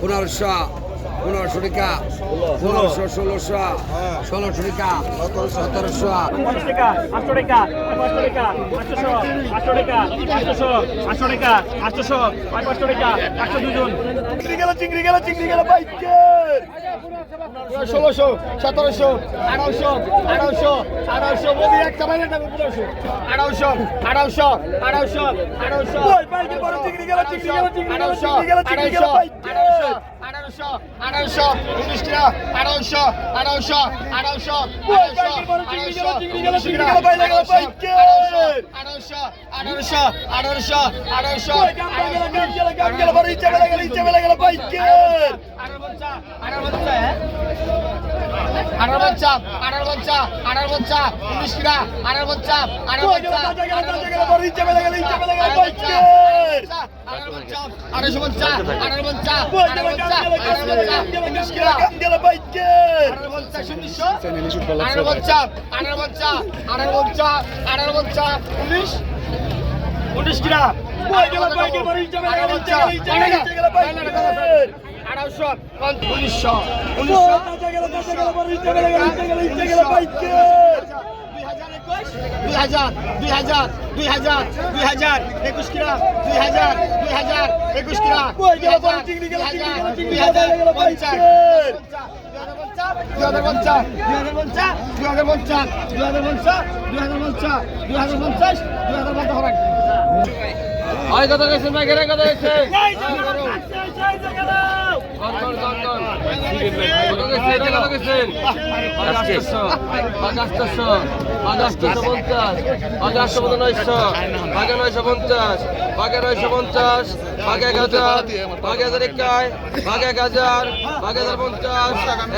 পনেরোশো পনেরোশো টাকা পনেরোশো ষোলোশো ষোলোশো টাকা সতেরোশো। পঞ্চাশ টাকা আটশো টাকা পাঁচশো টাকা আটশোশো আটশো টাকা আটশোশো আটশো টাকা আটশোশো পাঁচ পাঁচশো টাকা একশো দুজন চিংড়ি গেল চিংড়ি গেল চিংড়ি গেল বাইকের। ষোলোশো সতেরোশো আঠারোশো আঠারোশো আঠারোশো মোদি একটা বাইরে যাবে পনেরোশো। আঠারোশো আঠারোশো আঠারোশো আঠারোশো আঠারোশো আঠারোশো আঠারোশো আঠারোশো আঠারোশো উনিশ টাকা আঠারোশো আঠারোশো আঠারোশো আঠারোশো আঠারোশো আঠারোশো আঠারোশো আঠারোশো আঠারো বাচ্চা আঠারো বাচ্চা আঠারো বাচ্চা উনিশ টাকা আঠারো বাচ্চা আঠারো বাচ্চা আঠারোশো বাচ্চা আঠারো বাচ্চা আড়াইশো পঞ্চাশ আড়াই পঞ্চাশ আড়াই পঞ্চাশ আড়াই পঞ্চাশ আড়াই পঞ্চাশ আড়াই পঞ্চাশ আড়াই পঞ্চাশ উনিশ উনিশ কিনা আড়াইশো উনিশশো উনিশশো দুই হাজার দুই হাজার দুই হাজার দুই হাজার একুশ কিরা দুই হাজার দুই হাজার একুশ কিরা দুই হাজার পঞ্চাশ দুই হাজার পঞ্চাশ দুই হাজার পঞ্চাশ দুই হাজার পঞ্চাশ দুই হাজার পঞ্চাশ দুই হাজার পঞ্চাশ দুই হাজার পঞ্চাশ হয় কত গেছে ভাই গেরা কত গেছে কত কত কত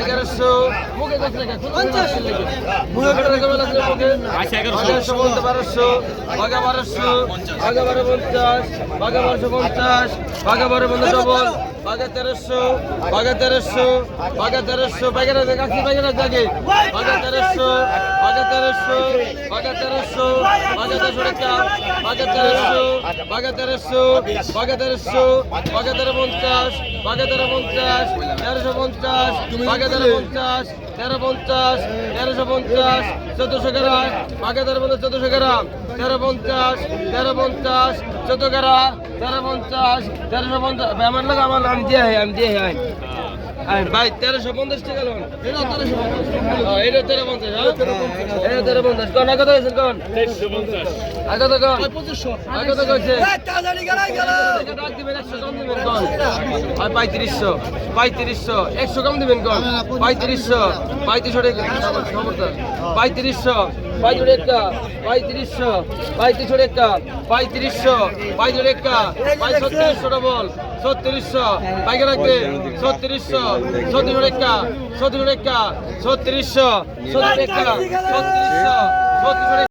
এগারোশো। মুখে দশ টাকা আচ্ছা, পঞ্চাশ এগারোশো। বলতে বারোশো বাঘা বারোশো বাঘা বারো পঞ্চাশ বাঘা বারোশো পঞ্চাশ বাঘা বারো পঞ্চাশ ডবল বাঘা তেরোশো বাঘা তেরোশো বাঘা তেরোশো বাঘা বাঘের কাকি বাঘের জাগে বাঘে তেরোশো বাঘে তেরোশো বাঘে তেরোশো বাঘে তেরোশো টাকা বাঘে তেরোশো বাঘে তেরোশো বাঘে তেরোশো বাঘে তেরো পঞ্চাশ বাঘে তেরো পঞ্চাশ, তেরোশো পঞ্চাশ বাঘে তেরো পঞ্চাশ তেরো পঞ্চাশ, তেরোশো পঞ্চাশ, চোদ্দশো গ্রাম বাঘে তেরো পঞ্চাশ, চোদ্দশো গ্রাম, তেরো পঞ্চাশ তেরো পঞ্চাশ গ্রাম, তেরো পঞ্চাশ, তেরোশো পঞ্চাশ। আমার লোক আমার আমি দিয়ে আমি দিয়ে ভাই তেরোশো পঞ্চাশ টাকা লোন। এটা তেরোশো এটা তেরো পঞ্চাশ হ্যাঁ? এটা তেরো পঞ্চাশ। কোন কত হয়েছে কোন? আর কত কোন? আর কত কইছে? ডাক দিবেন একশো কম দিবেন কোন? আর পঁয়ত্রিশশো পঁয়ত্রিশশো একশো কম দিবেন কোন? পঁয়ত্রিশশো পঁয়ত্রিশশো টাকা। পঁয়ত্রিশশো পঁয়ত্রিশ টাকা পঁয়ত্রিশশো পঁয়ত্রিশশো টাকা পঁয়ত্রিশশো পঁয়ত্রিশ টাকা পাঁচ ছত্রিশশো ডবল ছত্রিশশো পাইকে রাখবে ছত্রিশশো সতেরো রেখা সতেরো রেখা ছত্রিশশো সতেরো রেখা ছত্রিশশো